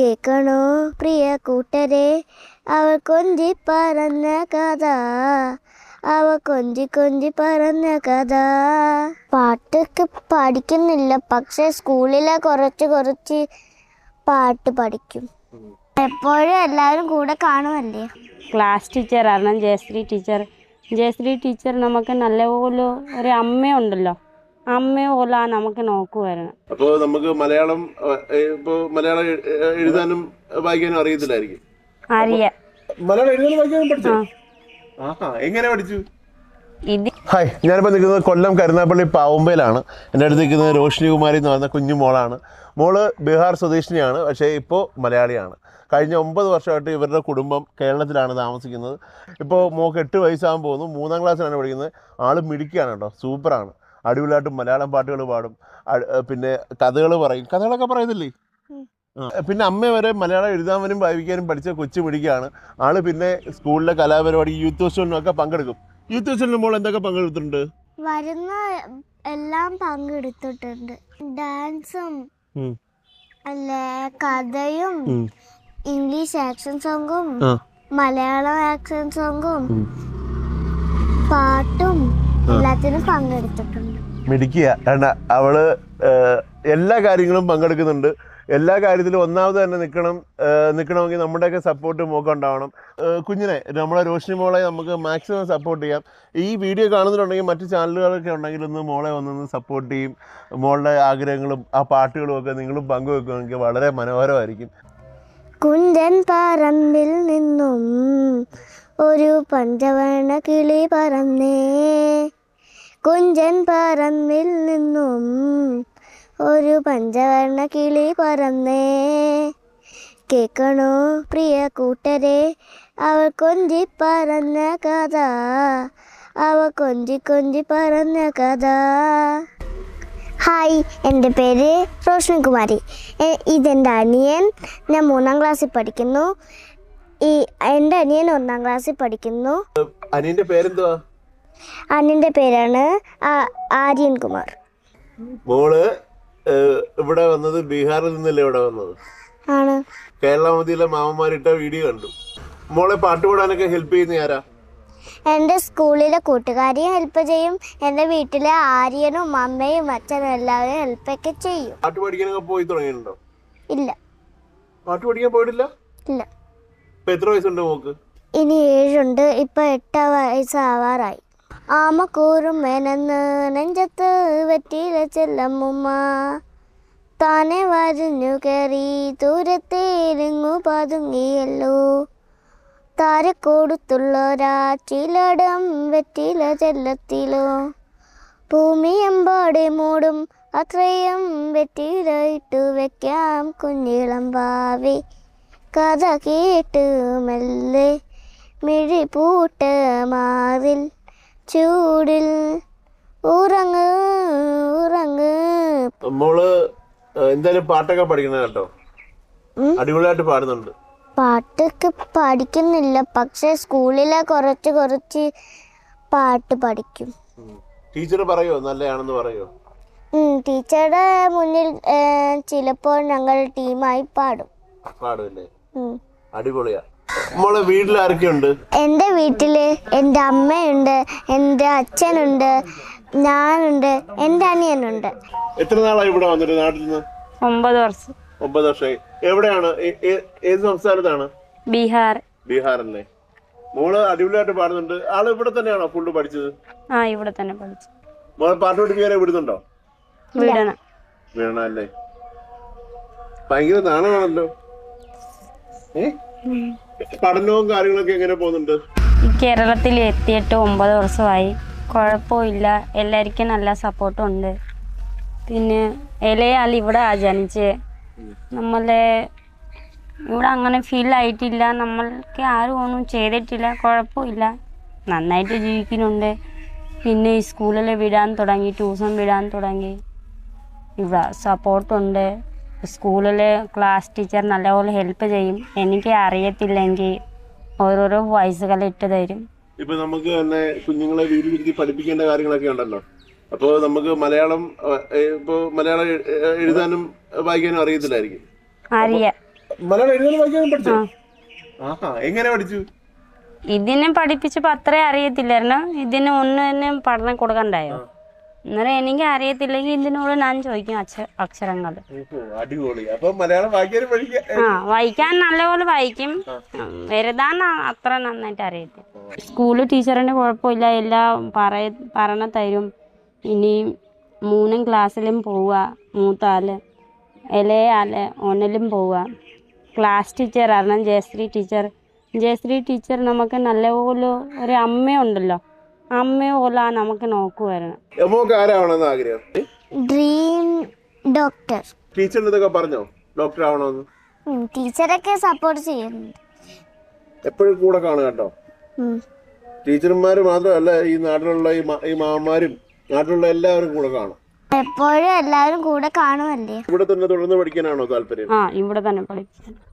കേൾക്കണോ പ്രിയ കൂട്ടരെ അവൾ കൊഞ്ചി പറഞ്ഞ കഥ. അവ കൊഞ്ചി കൊഞ്ചി പറഞ്ഞ കഥ. പാട്ടൊക്കെ പഠിക്കുന്നില്ല പക്ഷെ സ്കൂളിലെ കുറച്ച് കുറച്ച് പാട്ട് പഠിക്കും. എപ്പോഴും എല്ലാവരും കൂടെ കാണുമല്ലേ? ക്ലാസ് ടീച്ചർ ടീച്ചറാണ് ജയശ്രീ ടീച്ചർ. ജയശ്രീ ടീച്ചർ നമുക്ക് നല്ലപോലെ ഒരു അമ്മയുണ്ടല്ലോ. അമ്മ ഓല നമുക്ക് നോക്കുമായിരുന്നു അപ്പോൾ നമുക്ക് മലയാളം ഇപ്പൊ മലയാളം എഴുതാനും വായിക്കാനും അറിയത്തില്ലായിരിക്കും. അറിയാം. മലയാളം എഴുതാനും വായിക്കാനും പഠിച്ചു? ആഹാ എങ്ങനെ പഠിച്ചു? ഹായ് ഞാനിപ്പോൾ നിൽക്കുന്നത് കൊല്ലം കരുനാപ്പള്ളി പാവുമ്പയിലാണ്. എന്റെ അടുത്ത് നിൽക്കുന്നത് രോഷിനി കുമാരി എന്ന് പറയുന്ന കുഞ്ഞു മോളാണ്. മോൾ ബീഹാർ സ്വദേശിനിയാണ് പക്ഷേ ഇപ്പോൾ മലയാളിയാണ്. കഴിഞ്ഞ ഒമ്പത് വർഷമായിട്ട് ഇവരുടെ കുടുംബം കേരളത്തിലാണ് താമസിക്കുന്നത്. ഇപ്പോൾ മോൾക്ക് എട്ട് വയസ്സാകാൻ പോകുന്നു. മൂന്നാം ക്ലാസ്സിലാണ് പഠിക്കുന്നത്. ആൾ മിടിക്കുകയാണ് കേട്ടോ സൂപ്പറാണ്. അടിപൊളിയായിട്ട് മലയാളം പാട്ടുകൾ പാടും. പിന്നെ കഥകൾ പറയും. കഥകളൊക്കെ പറയുന്നില്ലേ പിന്നെ അമ്മ വരെ മലയാളം എഴുതാനും വായിക്കാനും പഠിച്ച കൊച്ചു പിടിക്കുകയാണ്. ആൾ പിന്നെ സ്കൂളിലെ കലാപരിപാടി യൂത്ത് ഫെസ്റ്റിവലിനും ഒക്കെ പങ്കെടുക്കും. യൂത്ത് ഫെസ്റ്റിവലിന് മോൾ എന്തൊക്കെ പങ്കെടുത്തിട്ടുണ്ട്? വരുന്ന എല്ലാം പങ്കെടുത്തിട്ടുണ്ട്. ഡാൻസും. അല്ലേ കഥയും ഇംഗ്ലീഷ് ആക്ഷൻ സോങ്ങും മലയാളം ആക്ഷൻ സോങ്ങും പാട്ടും എല്ലാത്തിനും പങ്കെടുത്തിട്ടുണ്ട്. മിടുക്കിയ. കാരണം അവൾ എല്ലാ കാര്യങ്ങളും പങ്കെടുക്കുന്നുണ്ട്. എല്ലാ കാര്യത്തിലും ഒന്നാമത് തന്നെ നിൽക്കണം നിൽക്കണമെങ്കിൽ നമ്മുടെയൊക്കെ സപ്പോർട്ട് മോക്കം ഉണ്ടാവണം. കുഞ്ഞിനെ നമ്മളെ രോഷിനി മോളെ നമുക്ക് മാക്സിമം സപ്പോർട്ട് ചെയ്യാം. ഈ വീഡിയോ കാണുന്നുണ്ടെങ്കിൽ മറ്റു ചാനലുകളൊക്കെ ഉണ്ടെങ്കിൽ ഒന്ന് മോളെ ഒന്നൊന്ന് സപ്പോർട്ട് ചെയ്യും. മോളുടെ ആഗ്രഹങ്ങളും ആ പാട്ടുകളും ഒക്കെ നിങ്ങളും പങ്കുവെക്കുകയാണെങ്കിൽ വളരെ മനോഹരമായിരിക്കും. കുഞ്ചൻ പറമ്പിൽ നിന്നും ഒരു പഞ്ചവർണ കിളി പറന്നേ. കുഞ്ചൻ പറന്നിൽ നിന്നും ഒരു പഞ്ചവർണ കിളി പറന്നേ. കേൾക്കണോ പ്രിയ കൂട്ടരെ അവൾ കൊഞ്ചി പറഞ്ഞ കഥ. അവ കൊഞ്ചി കൊഞ്ചി പറഞ്ഞ കഥ. ഹായ് എന്റെ പേര് റോഷ്നി കുമാരി ഇതെന്റെ അനിയൻ. ഞാൻ മൂന്നാം ക്ലാസ്സിൽ പഠിക്കുന്നു. ഈ എന്റെ അനിയൻ ഒന്നാം ക്ലാസ്സിൽ പഠിക്കുന്നു. അനിയന്റെ പേരെന്തുവാ? അനിയന്റെ പേരാണ് ആര്യൻ കുമാർ. മോൾ ഇവിടെ വന്നത് ബീഹാറിൽ നിന്നല്ലേ ഇവിടെ വന്നത്? ആണ്. കേരളമതിയിലെ മാമന്മാരിട്ട വീഡിയോ കണ്ടു. മോളെ പാട്ട് പാടാനൊക്കെ ഹെൽപ്പ് ചെയ്യുന്ന ആരാ? എന്റെ സ്കൂളിലെ കൂട്ടുകാരെയും ഹെൽപ്പ് ചെയ്യും. എന്റെ വീട്ടിലെ ആര്യനും അമ്മയും അച്ഛനും എല്ലാവരും ഹെൽപ്പൊക്കെ ചെയ്യും. പാട്ട് പഠിക്കാനൊക്കെ പോയി തുടങ്ങിയിട്ടുണ്ടോ? ഇല്ല. പാട്ട് പഠിക്കാൻ പോയിട്ടില്ല? ഇല്ല. എത്ര വയസ്സുണ്ട് മോക്ക്? ഇനി ഏഴുണ്ട്. ഇപ്പൊ എട്ട് വയസ്സാവാറായി. ആമ കൂറും മെനന്ന് നെഞ്ചത്ത് വെറ്റില ചെല്ലമ്മുമ്മ. താനെ വരഞ്ഞു കയറി ദൂരത്തേലിങ്ങു പതുങ്ങിയല്ലോ. താരക്കൊടുത്തുള്ളൊരാ ചിലടം വെറ്റില ചെല്ലത്തിലോ. ഭൂമിയെമ്പാടെ മൂടും. അത്രയും വെറ്റിയിലയിട്ടു വെക്കാം കുഞ്ഞിളം ഭാവി. കഥ കേട്ട് മെല്ലെ മിഴി പൂട്ട് മാറിൽ ചൂടിൽ ഉറങ്ങ് ഉറങ്ങ്. മോൾ എന്തായാലും പാട്ടൊക്കെ പഠിക്കണ കേട്ടോ? അടിപൊളിയായിട്ട് പാടുന്നുണ്ട്. പാട്ടൊക്കെ പഠിക്കുന്നില്ല പക്ഷെ സ്കൂളിലെ കുറച്ച് കുറച്ച് പാട്ട് പഠിക്കും. ടീച്ചർ പറയോ? നല്ലതാണെന്ന് പറയോ? ടീച്ചറുടെ മുന്നിൽ ചിലപ്പോൾ ഞങ്ങൾ ടീമായി പാടും. പാടുമല്ലേ. അടിപൊളിയാ. മോളെ വീട്ടിൽ ആരൊക്കെയുണ്ട്? എന്റെ വീട്ടിൽ എന്റെ അമ്മയുണ്ട് എന്റെ അച്ഛനുണ്ട് ഞാനുണ്ട് എന്റെ അനിയനുണ്ട്. എത്ര നാളായി ഇവിടെ വന്നിട്ട് നാട്ടിൽ നിന്ന്? ഒമ്പത് വർഷം. ഒമ്പത് വർഷമായി. എവിടെയാണ്? ഏ- ഏ- ഏത് സംസ്ഥാനത്താണ്? ബീഹാർ. ബീഹാറല്ലേ മോൾ അടിപൊളിയായിട്ട് പാടുന്നുണ്ട്. ആൾ ഇവിടെ തന്നെയാണോ ഫുള്ള് പഠിച്ചത്? ആ ഇവിടെ തന്നെ പഠിച്ചു. മോളെ പാട്ട് പഠിപ്പിക്കാനെ വിടുന്നുണ്ടോ? വിടണം. വിടണം അല്ലേ? ഭയങ്കര നാണമാണല്ലോ. പഠനവും കാര്യങ്ങളൊക്കെ എങ്ങനെ പോകുന്നുണ്ട്? കേരളത്തിൽ എത്തിയിട്ട് ഒമ്പത് വർഷമായി. കുഴപ്പമില്ല. എല്ലാവർക്കും നല്ല സപ്പോർട്ടും ഉണ്ട് പിന്നെ ഇലയാൾ ഇവിടെ ജനിച്ച് നമ്മളെ ഇവിടെ അങ്ങനെ ഫീൽ ആയിട്ടില്ല. നമ്മൾക്ക് ആരും ഒന്നും ചെയ്തിട്ടില്ല. കുഴപ്പമില്ല. നന്നായിട്ട് ജീവിക്കുന്നുണ്ട്. പിന്നെ സ്കൂളിൽ വിടാൻ തുടങ്ങി ട്യൂഷൻ വിടാൻ തുടങ്ങി. ഇവിടെ സപ്പോർട്ടുണ്ട് സ്കൂളിൽ ക്ലാസ് ടീച്ചർ നല്ലപോലെ ഹെൽപ്പ് ചെയ്യും. എനിക്ക് അറിയത്തില്ലെങ്കിൽ ഓരോരോ വോയിസുകൾ ഇട്ട് തരും. ഇപ്പൊ നമുക്ക് തന്നെ കുഞ്ഞുങ്ങളെ വീട്ടിലിരുത്തി പഠിപ്പിക്കേണ്ട കാര്യങ്ങളൊക്കെ ഉണ്ടല്ലോ. അപ്പോൾ നമുക്ക് മലയാളം ഇപ്പൊ മലയാളം എഴുതാനും വായിക്കാനും അറിയത്തില്ലായിരിക്കും. അറിയാം. മലയാളം എഴുതാനും വായിക്കാനും പഠിച്ചോ? ആഹാ എങ്ങനെ പഠിച്ചു? ഇതിനെ പഠിപ്പിച്ചപ്പോൾ അത്രേ അറിയത്തില്ലായിരുന്നു. ഇതിന് ഒന്നും പഠനം കൊടുക്കണ്ടായോ? അന്നേരം എനിക്ക് അറിയത്തില്ലെങ്കിൽ ഇതിനോട് ഞാൻ ചോദിക്കും അക്ഷ അക്ഷരങ്ങൾ. ഓഹോ, അടിപൊളി. അപ്പൊ മലയാളം ആ വായിക്കാൻ നല്ലപോലെ വായിക്കും. എഴുതാൻ അത്ര നന്നായിട്ട് അറിയത്തില്ല. സ്കൂളിൽ ടീച്ചറിന് കുഴപ്പമില്ല എല്ലാം പറയ പറഞ്ഞ തരും. ഇനി മൂന്നും ക്ലാസ്സിലും പോവുക മൂത്താൽ ഇലയാൽ ഒന്നിലും പോവുക. ക്ലാസ് ടീച്ചർ അറിയണം ജയശ്രീ ടീച്ചർ. ജയശ്രീ ടീച്ചർ നമുക്ക് നല്ലപോലെ ഒരു അമ്മയുണ്ടല്ലോ. അമ്മയെ പോലെ നമുക്ക് നോക്കുമായിരുന്നു നമുക്ക് ആരാവണമെന്ന് ആഗ്രഹം? ഡ്രീം ഡോക്ടർ ടീച്ചറിന്റെ ഇതൊക്കെ പറഞ്ഞോ? ഡോക്ടർ ആവണമെന്ന്? ടീച്ചറൊക്കെ സപ്പോർട്ട് ചെയ്യുന്നുണ്ട്. എപ്പോഴും കൂടെ കാണുക കേട്ടോ. ഉം. ടീച്ചർമാർ മാത്രമല്ല ഈ നാട്ടിലുള്ള ഈ മാ- ഈ മാമാരും നാട്ടിലുള്ള എല്ലാവരും കൂടെ കാണും. എപ്പോഴും എല്ലാവരും കൂടെ കാണുമല്ലേ? ഇവിടെ തന്നെ തുടർന്ന് പഠിക്കാനാണോ താല്പര്യം? ആ ഇവിടെ തന്നെ പഠിപ്പിക്കും